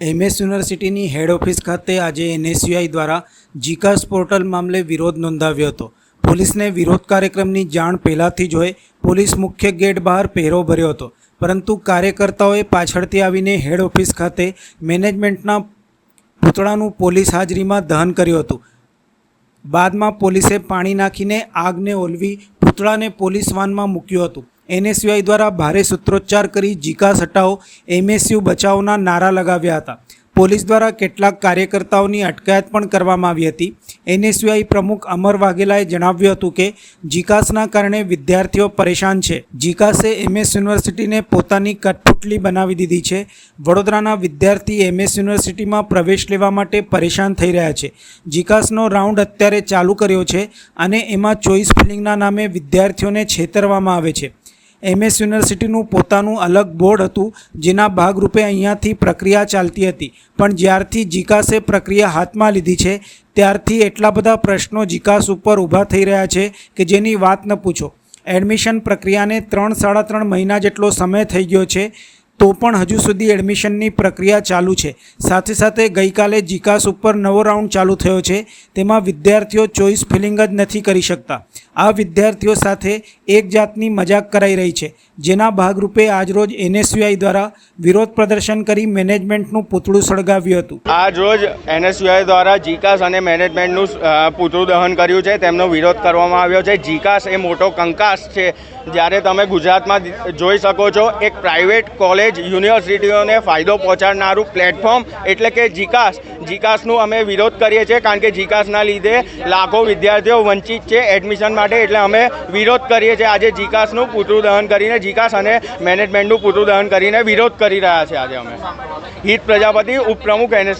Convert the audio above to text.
MS યુનિવર્સિટીની હેડ office ખાતે આજે એનએસયુઆઈ દ્વારા જીકાસ પોર્ટલ મામલે વિરોધ નોંધાવ્યો હતો. પોલીસને વિરોધ કાર્યક્રમની જાણ પહેલાંથી જ હોય, પોલીસ મુખ્ય ગેટ બહાર પહેરો ભર્યો હતો. પરંતુ કાર્યકર્તાઓએ પાછળથી આવીને હેડ ઓફિસ ખાતે મેનેજમેન્ટના પૂતળાનું પોલીસ હાજરીમાં દહન કર્યું હતું. બાદમાં પોલીસે પાણી નાખીને આગને ઓલવી પૂતળાને પોલીસ વાનમાં મૂક્યું હતું. એનએસયુઆઈ દ્વારા ભારે સૂત્રોચ્ચાર કરી જીકાસ હટાવો, એમએસયુ બચાવના નારા લગાવ્યા હતા. પોલીસ દ્વારા કેટલાક કાર્યકર્તાઓની અટકાયત પણ કરવામાં આવી હતી. એનએસયુઆઈ પ્રમુખ અમર વાઘેલાએ જણાવ્યું હતું કે, જીકાસના કારણે વિદ્યાર્થીઓ પરેશાન છે. જીકાસે એમએસ યુનિવર્સિટીને પોતાની કઠપુતલી બનાવી દીધી છે. વડોદરાના વિદ્યાર્થી એમએસ યુનિવર્સિટીમાં પ્રવેશ લેવા માટે પરેશાન થઈ રહ્યા છે. જીકાસનો રાઉન્ડ અત્યારે ચાલુ કર્યો છે અને એમાં ચોઈસ ફિલિંગના નામે વિદ્યાર્થીઓને છેતરવામાં આવે છે. એમએસ યુનિવર્સિટીનું પોતાનું અલગ બોર્ડ હતું, જેના ભાગરૂપે અહીંયાથી પ્રક્રિયા ચાલતી હતી. પણ જ્યારથી જીકાસે પ્રક્રિયા હાથમાં લીધી છે, ત્યારથી એટલા બધા પ્રશ્નો જીકાસ ઉપર ઊભા થઈ રહ્યા છે કે જેની વાત ન પૂછો. એડમિશન પ્રક્રિયાને ત્રણ, સાડા ત્રણ મહિના જેટલો સમય થઈ ગયો છે તો પણ હજુ સુધી એડમિશનની પ્રક્રિયા ચાલુ છે. સાથે સાથે ગઈકાલે જીકાસ ઉપર નવો રાઉન્ડ ચાલુ થયો છે. તેમાં વિદ્યાર્થીઓ ચોઈસ ફિલિંગ જ નથી કરી શકતા. આ વિદ્યાર્થીઓ સાથે એક જાતની મજાક કરાઈ રહી છે. જેના ભાગરૂપે આજરોજ એનએસયુઆઈ દ્વારા વિરોધ પ્રદર્શન કરી મેનેજમેન્ટનું પૂતળું સળગાવ્યું હતું. આજ રોજ એનએસયુઆઈ દ્વારા જીકાસ અને મેનેજમેન્ટનું પૂતળું દહન કર્યું છે. તેમનો વિરોધ કરવામાં આવ્યો છે. જીકાસ એ મોટો કંકાસ છે. જ્યારે તમે ગુજરાતમાં જોઈ શકો છો, એક પ્રાઇવેટ કોલેજ યુનિવર્સિટીઓને ફાયદો પહોંચાડનારું પ્લેટફોર્મ એટલે કે જીકાસ. જીકાસનું અમે વિરોધ કરીએ છીએ કારણ કે જીકાસના લીધે લાખો વિદ્યાર્થીઓ વંચિત છે એડમિશન માટે એટલે અમે વિરોધ કરીએ છીએ. આજે જીકાસનું પૂતળું દહન કરીને જીકાસ અને મેનેજમેન્ટનું પૂતળું દહન કરીને વિરોધ કરી રહ્યા છે આજે અમે. હિત પ્રજાપતિ ઉપપ્રમુખ એનએસ